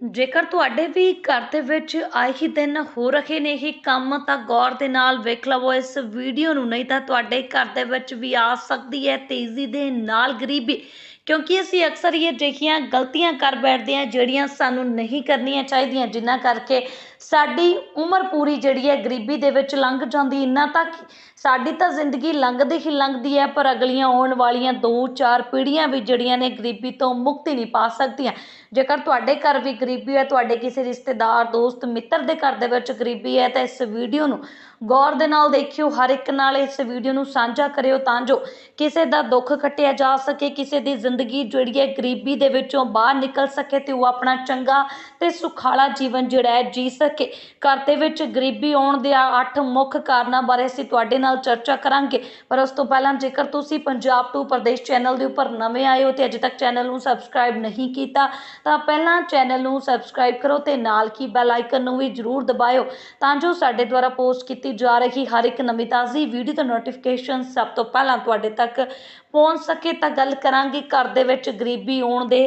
ਜੇਕਰ ਤੁਹਾਡੇ ਵੀ ਘਰ ਦੇ ਵਿੱਚ ਆਏ ਹੀ ਦਿਨ ਹੋ ਰਹੇ ਨੇ ਇਹ ਕੰਮ, ਤਾਂ ਗੌਰ ਦੇ ਨਾਲ ਵੇਖ ਲਵੋ, ਇਸ ਵੀਡੀਓ ਨੂੰ ਨਹੀਂ ਤਾਂ ਤੁਹਾਡੇ ਘਰ ਦੇ ਵਿੱਚ ਵੀ ਆ ਸਕਦੀ ਹੈ ਤੇਜ਼ੀ ਦੇ ਨਾਲ ਗਰੀਬੀ। ਕਿਉਂਕਿ ਅਸੀਂ ਅਕਸਰ ਇਹ ਅਜਿਹੀਆਂ ਗਲਤੀਆਂ ਕਰ ਬੈਠਦੇ ਹਾਂ ਜਿਹੜੀਆਂ ਸਾਨੂੰ ਨਹੀਂ ਕਰਨੀਆਂ ਚਾਹੀਦੀਆਂ, ਜਿਨ੍ਹਾਂ ਕਰਕੇ ਸਾਡੀ ਉਮਰ ਪੂਰੀ ਜਿਹੜੀ ਹੈ ਗਰੀਬੀ ਦੇ ਵਿੱਚ ਲੰਘ ਜਾਂਦੀ, ਇੰਨਾ ਤਾਂ ਸਾਡੀ ਤਾਂ ਜ਼ਿੰਦਗੀ ਲੰਘਦੀ ਹੀ ਲੰਘਦੀ ਹੈ, ਪਰ ਅਗਲੀਆਂ ਆਉਣ ਵਾਲੀਆਂ 2-4 ਪੀੜ੍ਹੀਆਂ ਵੀ ਜਿਹੜੀਆਂ ਨੇ ਗਰੀਬੀ ਤੋਂ ਮੁਕਤੀ ਨਹੀਂ ਪਾ ਸਕਦੀਆਂ। ਜੇਕਰ ਤੁਹਾਡੇ ਘਰ ਵੀ ਗਰੀਬੀ ਹੈ ਤੁਹਾਡੇ ਕਿਸੇ ਰਿਸ਼ਤੇਦਾਰ, ਦੋਸਤ, ਮਿੱਤਰ ਦੇ ਘਰ ਦੇ ਵਿੱਚ ਗਰੀਬੀ ਹੈ, ਤਾਂ ਇਸ ਵੀਡੀਓ ਨੂੰ ਗੌਰ ਦੇ ਨਾਲ ਦੇਖਿਓ, ਹਰ ਇੱਕ ਨਾਲ ਇਸ ਵੀਡੀਓ ਨੂੰ ਸਾਂਝਾ ਕਰਿਓ ਤਾਂ ਜੋ ਕਿਸੇ ਦਾ ਦੁੱਖ ਕੱਟਿਆ ਜਾ ਸਕੇ, ਕਿਸੇ ਦੀ ਜ਼ਿੰਦਗੀ ਜਿਹੜੀ ਹੈ ਗਰੀਬੀ ਦੇ ਵਿੱਚੋਂ ਬਾਹਰ ਨਿਕਲ ਸਕੇ ਤੇ ਉਹ ਆਪਣਾ ਚੰਗਾ ਤੇ ਸੁਖਾਲਾ ਜੀਵਨ ਜਿਹੜਾ ਹੈ ਜੀ ਸਕੇ। ਸਕੇ ਘਰ ਦੇ ਵਿੱਚ ਗਰੀਬੀ ਆਉਣ ਦੇ ਅੱਠ ਮੁੱਖ ਕਾਰਨਾਂ ਬਾਰੇ ਅਸੀਂ ਤੁਹਾਡੇ ਨਾਲ ਚਰਚਾ ਕਰਾਂਗੇ। ਪਰ ਉਸ ਤੋਂ ਪਹਿਲਾਂ ਜੇਕਰ ਤੁਸੀਂ ਪੰਜਾਬ ਟੂ ਪ੍ਰਦੇਸ਼ ਚੈਨਲ ਦੇ ਉੱਪਰ ਨਵੇਂ ਆਏ ਹੋ ਤੇ ਅਜੇ ਤੱਕ ਚੈਨਲ ਨੂੰ ਸਬਸਕ੍ਰਾਈਬ ਨਹੀਂ ਕੀਤਾ, ਤਾਂ ਪਹਿਲਾਂ ਚੈਨਲ ਨੂੰ ਸਬਸਕ੍ਰਾਈਬ ਕਰੋ ਤੇ ਨਾਲ ਕੀ ਬੈਲ ਆਈਕਨ ਨੂੰ ਵੀ ਜ਼ਰੂਰ ਦਬਾਇਓ ਤਾਂ ਜੋ ਸਾਡੇ ਦੁਆਰਾ ਪੋਸਟ ਕੀਤੀ ਜਾ ਰਹੀ ਹਰ ਇੱਕ ਨਵੀਂ ਤਾਜ਼ੀ ਵੀਡੀਓ ਦਾ ਨੋਟੀਫਿਕੇਸ਼ਨ ਸਭ ਤੋਂ ਪਹਿਲਾਂ ਤੁਹਾਡੇ ਤੱਕ ਪਹੁੰਚ ਸਕੇ ਤਾਂ ਗੱਲ ਕਰਾਂਗੇ ਘਰ ਦੇ ਵਿੱਚ ਗਰੀਬੀ ਆਉਣ ਦੇ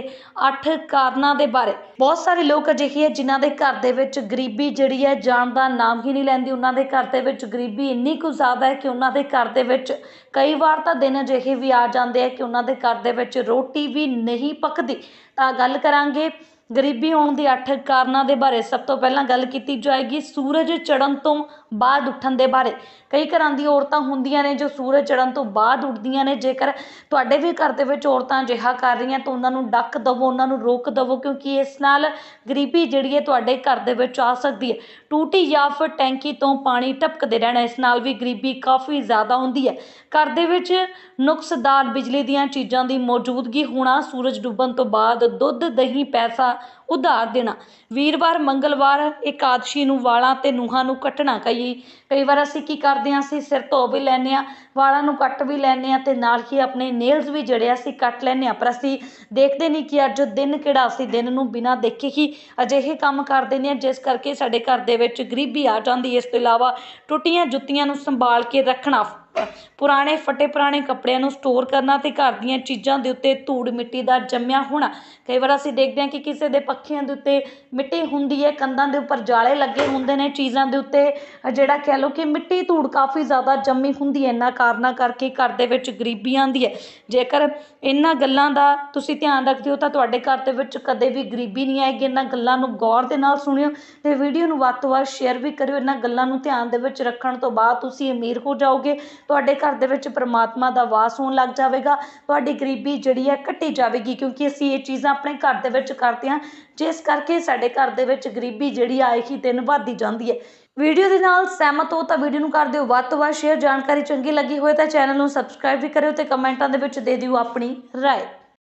8 ਕਾਰਨਾਂ ਦੇ ਬਾਰੇ। ਬਹੁਤ ਸਾਰੇ ਲੋਕ ਅਜਿਹੇ ਹੈ ਜਿਨ੍ਹਾਂ ਦੇ ਘਰ ਦੇ ਵਿੱਚ ਗਰੀਬੀ ਗਰੀਬੀ ਜਿਹੜੀ ਹੈ ਜਾਣ ਦਾ ਨਾਮ ਹੀ ਨਹੀਂ ਲੈਂਦੀ ਉਹਨਾਂ ਦੇ ਘਰ ਦੇ ਵਿੱਚ। ਗਰੀਬੀ ਇੰਨੀ ਕੁ ਜ਼ਿਆਦਾ ਹੈ ਕਿ ਉਹਨਾਂ ਦੇ ਘਰ ਦੇ ਵਿੱਚ ਕਈ ਵਾਰ ਤਾਂ ਦਿਨ ਅਜਿਹੇ ਵੀ ਆ ਜਾਂਦੇ ਆ ਕਿ ਉਹਨਾਂ ਦੇ ਘਰ ਦੇ ਵਿੱਚ ਰੋਟੀ ਵੀ ਨਹੀਂ ਪੱਕਦੀ। ਤਾਂ ਗੱਲ ਕਰਾਂਗੇ ਗਰੀਬੀ ਹੋਣ ਦੇ ਅੱਠ ਕਾਰਨਾਂ ਦੇ ਬਾਰੇ। ਸਭ ਤੋਂ ਪਹਿਲਾਂ ਗੱਲ ਕੀਤੀ ਜਾਏਗੀ ਸੂਰਜ ਚੜ੍ਹਨ ਤੋਂ ਬਾਅਦ ਉੱਠਣ ਦੇ ਬਾਰੇ। ਕਈ ਘਰਾਂ ਦੀ ਔਰਤਾਂ ਹੁੰਦੀਆਂ ਨੇ ਜੋ ਸੂਰਜ ਚੜ੍ਹਨ ਤੋਂ ਬਾਅਦ ਉੱਠਦੀਆਂ ਨੇ। ਜੇਕਰ ਤੁਹਾਡੇ ਵੀ ਘਰ ਦੇ ਵਿੱਚ ਔਰਤਾਂ ਅਜਿਹਾ ਕਰ ਰਹੀਆਂ ਤਾਂ ਉਹਨਾਂ ਨੂੰ ਡੱਕ ਦਵੋ, ਉਹਨਾਂ ਨੂੰ ਰੋਕ ਦਵੋ, ਕਿਉਂਕਿ ਇਸ ਨਾਲ ਗਰੀਬੀ ਜਿਹੜੀ ਹੈ ਤੁਹਾਡੇ ਘਰ ਦੇ ਵਿੱਚ ਆ ਸਕਦੀ ਹੈ। ਟੂਟੀ ਜਾਂ ਫਿਰ ਟੈਂਕੀ ਤੋਂ ਪਾਣੀ ਟਪਕਦੇ ਰਹਿਣਾ, ਇਸ ਨਾਲ ਵੀ ਗਰੀਬੀ ਕਾਫੀ ਜ਼ਿਆਦਾ ਹੁੰਦੀ ਹੈ। ਘਰ ਦੇ ਵਿੱਚ ਨੁਕਸਦਾਰ ਬਿਜਲੀ ਦੀਆਂ ਚੀਜ਼ਾਂ ਦੀ ਮੌਜੂਦਗੀ ਹੋਣਾ, ਸੂਰਜ ਡੁੱਬਣ ਤੋਂ ਬਾਅਦ ਦੁੱਧ, ਦਹੀਂ, ਪੈਸਾ ਉਧਾਰ ਦੇਣਾ। ਵੀਰਵਾਰ, ਮੰਗਲਵਾਰ, ਇਕਾਦਸ਼ੀ ਨੂੰ ਵਾਲਾਂ ਤੇ ਨੂਹਾਂ ਨੂੰ ਕੱਟਣਾ, ਕਈ ਕਈ ਵਾਰ ਅਸੀਂ ਕੀ ਕਰਦੇ ਹਾਂ, ਅਸੀਂ ਸਿਰ ਧੋ ਵੀ ਲੈਂਦੇ ਹਾਂ, ਵਾਲਾਂ ਨੂੰ ਕੱਟ ਵੀ ਲੈਂਦੇ ਹਾਂ ਤੇ ਨਾਲ ਹੀ ਆਪਣੇ ਨੇਲਸ ਵੀ ਜਿਹੜੇ ਅਸੀਂ ਕੱਟ ਲੈਂਦੇ ਹਾਂ। ਪਰ ਅਸੀਂ ਦੇਖਦੇ ਨਹੀਂ ਕਿ ਅੱਜ ਦਿਨ ਕਿਹੜਾ ਅਸੀਂ ਦਿਨ ਨੂੰ ਬਿਨਾਂ ਦੇਖੇ ਹੀ ਅਜਿਹੇ ਕੰਮ ਕਰ ਦਿੰਦੇ ਹਾਂ, ਜਿਸ ਕਰਕੇ ਸਾਡੇ ਘਰ ਦੇ ਵਿੱਚ ਗਰੀਬੀ ਆ ਜਾਂਦੀ ਇਸ ਤੋਂ ਇਲਾਵਾ ਟੁੱਟੀਆਂ ਜੁੱਤੀਆਂ ਨੂੰ ਸੰਭਾਲ ਕੇ ਰੱਖਣਾ ਪੁਰਾਣੇ ਫਟੇ ਪੁਰਾਣੇ ਕੱਪੜਿਆਂ ਨੂੰ ਸਟੋਰ ਕਰਨਾ ਅਤੇ ਘਰ ਦੀਆਂ ਚੀਜ਼ਾਂ ਦੇ ਉੱਤੇ ਧੂੜ ਮਿੱਟੀ ਦਾ ਜੰਮਿਆ ਹੋਣਾ। ਕਈ ਵਾਰ ਅਸੀਂ ਦੇਖਦੇ ਹਾਂ ਕਿ ਕਿਸੇ ਦੇ ਪੱਖਿਆਂ ਦੇ ਉੱਤੇ ਮਿੱਟੀ ਹੁੰਦੀ ਹੈ, ਕੰਧਾਂ ਦੇ ਉੱਪਰ ਜਾਲੇ ਲੱਗੇ ਹੁੰਦੇ ਨੇ ਚੀਜ਼ਾਂ ਦੇ ਉੱਤੇ, ਜਿਹੜਾ ਕਹਿ ਲਓ ਕਿ ਮਿੱਟੀ ਧੂੜ ਕਾਫੀ ਜ਼ਿਆਦਾ ਜੰਮੀ ਹੁੰਦੀ ਹੈ। ਇਹਨਾਂ ਕਾਰਨਾਂ ਕਰਕੇ ਘਰ ਦੇ ਵਿੱਚ ਗਰੀਬੀ ਆਉਂਦੀ ਹੈ। ਜੇਕਰ ਇਹਨਾਂ ਗੱਲਾਂ ਦਾ ਤੁਸੀਂ ਧਿਆਨ ਰੱਖਦੇ ਹੋ ਤਾਂ ਤੁਹਾਡੇ ਘਰ ਦੇ ਵਿੱਚ ਕਦੇ ਵੀ ਗਰੀਬੀ ਨਹੀਂ ਆਏਗੀ। ਇਹਨਾਂ ਗੱਲਾਂ ਨੂੰ ਗੌਰ ਦੇ ਨਾਲ ਸੁਣਿਓ ਤੇ ਵੀਡੀਓ ਨੂੰ ਵੱਧ ਤੋਂ ਵੱਧ ਸ਼ੇਅਰ ਵੀ ਕਰਿਓ। ਇਹਨਾਂ ਗੱਲਾਂ ਨੂੰ ਧਿਆਨ ਦੇ ਵਿੱਚ ਰੱਖਣ ਤੋਂ ਬਾਅਦ ਤੁਸੀਂ ਅਮੀਰ ਹੋ ਜਾਓਗੇ। ਤੁਹਾਡੇ ਘਰ ਦੇ ਵਿੱਚ ਪਰਮਾਤਮਾ ਦਾ ਵਾਸ ਹੋਣ ਲੱਗ ਜਾਵੇਗਾ। ਤੁਹਾਡੀ ਗਰੀਬੀ ਜਿਹੜੀ ਹੈ ਘਟੀ ਜਾਵੇਗੀ, ਕਿਉਂਕਿ ਅਸੀਂ ਇਹ ਚੀਜ਼ਾਂ ਆਪਣੇ ਘਰ ਦੇ ਵਿੱਚ ਕਰਦੇ ਹਾਂ। ਜਿਸ ਕਰਕੇ ਸਾਡੇ ਘਰ ਦੇ ਵਿੱਚ ਗਰੀਬੀ ਜਿਹੜੀ ਆਏ ਹੀ ਦਿਨ ਵੱਧਦੀ ਜਾਂਦੀ ਹੈ। ਵੀਡੀਓ ਦੇ ਨਾਲ ਸਹਿਮਤ ਹੋ ਤਾਂ ਵੀਡੀਓ ਨੂੰ ਕਰ ਦਿਓ। ਵੱਧ ਤੋਂ ਵੱਧ ਸ਼ੇਅਰ ਜਾਣਕਾਰੀ ਚੰਗੀ ਲੱਗੀ ਹੋਏ ਤਾਂ ਚੈਨਲ ਨੂੰ ਸਬਸਕ੍ਰਾਈਬ ਵੀ ਕਰਿਓ ਤੇ ਕਮੈਂਟਾਂ ਦੇ ਵਿੱਚ ਦੇ ਦਿਓ ਆਪਣੀ ਰਾਏ।